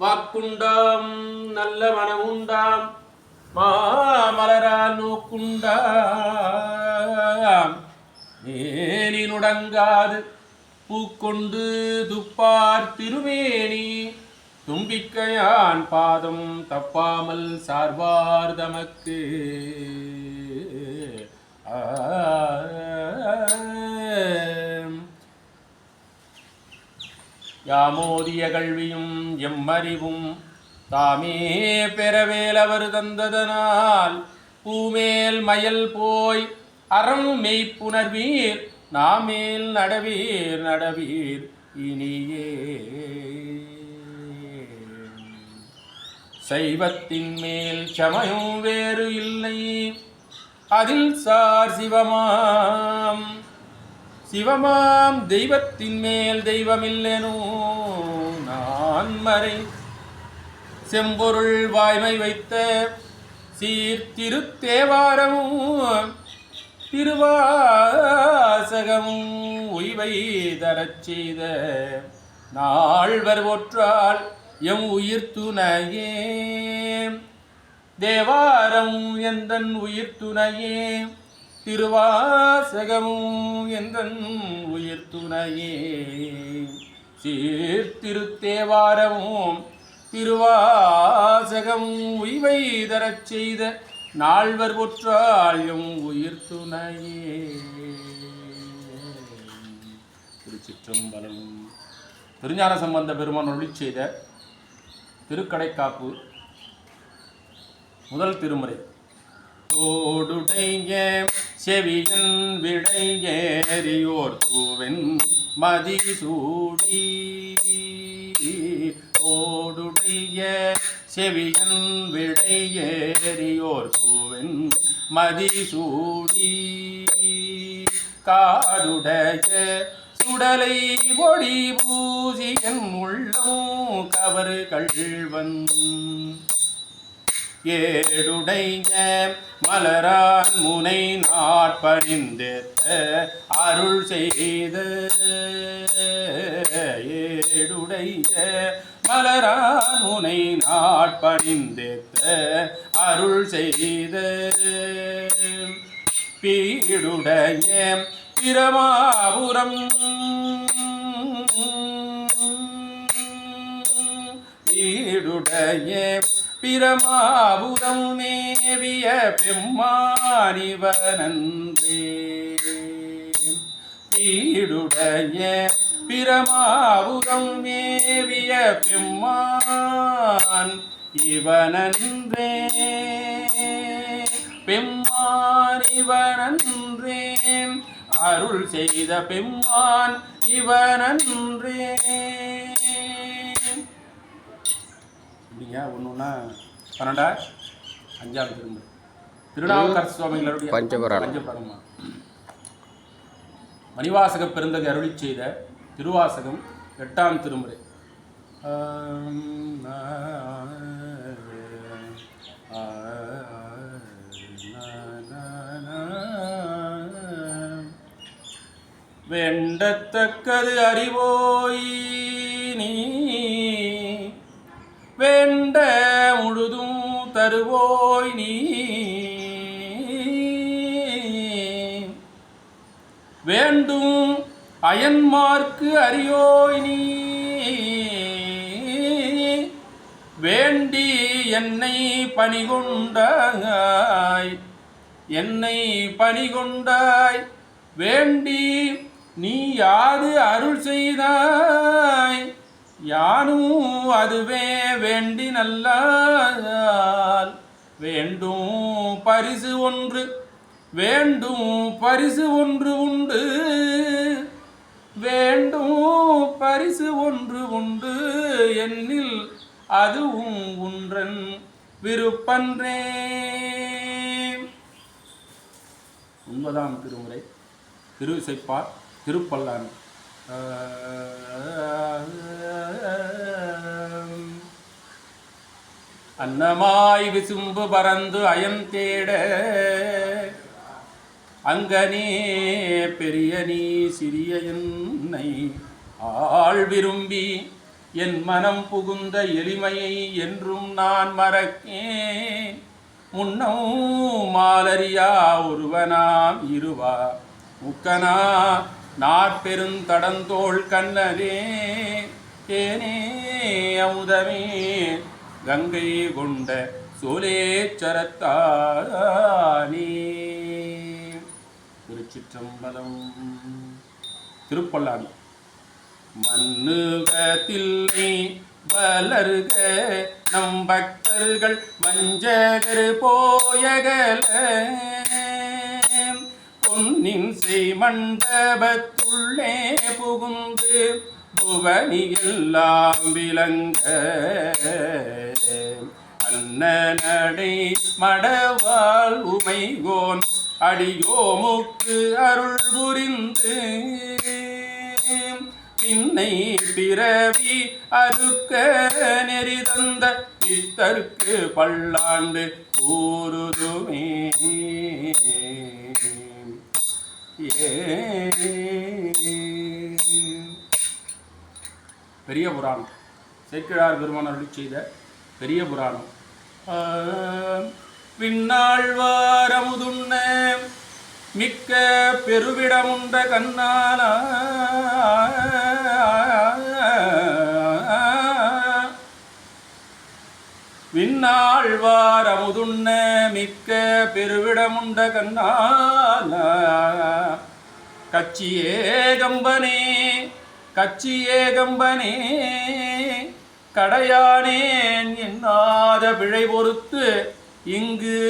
வாக்குண்டாம் நல்ல மனமுண்டாம் மாமலரா நோக்குண்டாம். மேலினுடங்காது பூக்கொண்டு துப்பார் திருமேனி தும்பிக்கையான் பாதம் தப்பாமல் சார்வார் தமக்கு. ஆ. யாமோதிய கல்வியும் எம்மறிவும் தாமே பெறவேல் அவர் தந்ததனால். பூமேல் மயல் போய் அறம் மெய்ப்புணர்வீர் நாமேல் நடவீர் நடவீர் இனியே. சைவத்தின் மேல் சமயம் வேறு இல்லை அதில் சார் சிவமாம். சிவமாம் தெய்வத்தின் மேல் தெய்வமில்லெனோ நான் மறை செம்பொருள் வாய்மை வைத்த சீர்திருத்தேவாரமும் திருவாசகமும் உய்வை தரச் செய்த நாள்வர் ஒற்றால் எம் உயிர் துணையே. தேவாரம் எந்தன் உயிர் துணையே. திருவாசகமும் எந்தன் உயிர் துணையே. சீர்திருத்தேவாரமும் திருவாசகமும் உய்வை தரச் செய்த நால்வர் ஒற்றாயும் உயிர் துணையே. திருச்சிற்றம்பலம். திருஞான சம்பந்த பெருமான் ஒளி செய்த திருக்கடைக்காப்பு முதல் திருமுறை. தோடுடைய செவியன் விடையேறியோர் தூவென் மதிசூடி தோடுடைய செவியன் விடையேறியோர் தூவென் மதிசூடி காடுடைய சுடலை ஒளி பூசியன் உள்ளம் கவர் கள்வன். ஏடுடைய மலரான் முனை நாட்பணிந்தேத்த அருள் செய்த. ஏடுடைய மலரான் முனை நாட்பணிந்தேத்த அருள் செய்த. பீடுடைய பிரமாபுரம் பீடுடைய பிரமாபுதம் மேவிய பெம்மானிவனன்றே. வீடுடைய பிரமாபுதம் மேவிய பெம்மான் இவனன்றே. பெம்மான் இவனன்றே அருள் செய்த பெம்மான் இவனன்றே. இப்படிங்க ஒன்று ஒன்றா பன்னெண்டா அஞ்சாவது திரும்ப திருநாவுக்கரசு சுவாமிகளுடைய பஞ்சபுராணம். பஞ்சபுராணமா மணிவாசக பெருந்தகை அருளி செய்த திருவாசகம் எட்டாம் திருமுறை. வேண்டத்தக்கது அறிவோய் நீ வேண்ட முழுதும் தருவோய் நீ. வேண்டும் அயன்மார்க்கு அறியோய் நீ. வேண்டி என்னை பணிகொண்டாய். என்னை பணிகொண்டாய். வேண்டி நீ யாது அருள் செய்தாய். யானும் அதுவே வேண்டி நல்லால் வேண்டும் பரிசு ஒன்று வேண்டும் பரிசு ஒன்று உண்டு. வேண்டும் பரிசு ஒன்று உண்டு என்னில் அதுவும் உன்றன் விருப்பன்றே. ஒன்பதாம் திருமுறை. திருவிசைப்பார் திருப்பல்லான் அன்னமாய் விசும்பு பறந்து அயம் தேட. அங்கனே பெரிய நீ சிறிய என்னை ஆள் விரும்பி என் மனம் புகுந்த எளிமையை என்றும் நான் மறக்கேன். முன்னம் மாலரியா ஒருவனாம் இருவா. முக்கனா நாற்பெருந்தடந்தோள் கண்ணனே. தேனே அமுதமே கங்கை கொண்ட சோலேச்சரத்தானே திருச்சிற்றம்பலம். திருப்பல்லாமி மண்ணுகத்தில்லை வளருக நம் பக்தர்கள் வஞ்சகர் போயகல. பொன்னின் செய் மண்டபத்துள்ளே புகுந்து புவனி எல்லாம் விளங்க. அன்னநடை மடவால் உமைகோன் அடியோமுக்கு அருள் புரிந்து. பின்னை பிறவி அறுக்க நெறி தந்த பித்தருக்கு பல்லாண்டு கூறுதுமே பெரிய புராணம். சேக்கிழார் பெருமான் அருள் செய்த பெரிய புராணம். ஆம், மிக்க பெருவிடமுண்ட கண்ணான விண்ணாழ்வாரமுதுண்ண மிக்க பெருவிடமுண்ட கண்ணான கச்சியே கம்பனே கச்சியே கம்பனே கடையானேன் என்னாத பிழை பொறுத்து இங்கு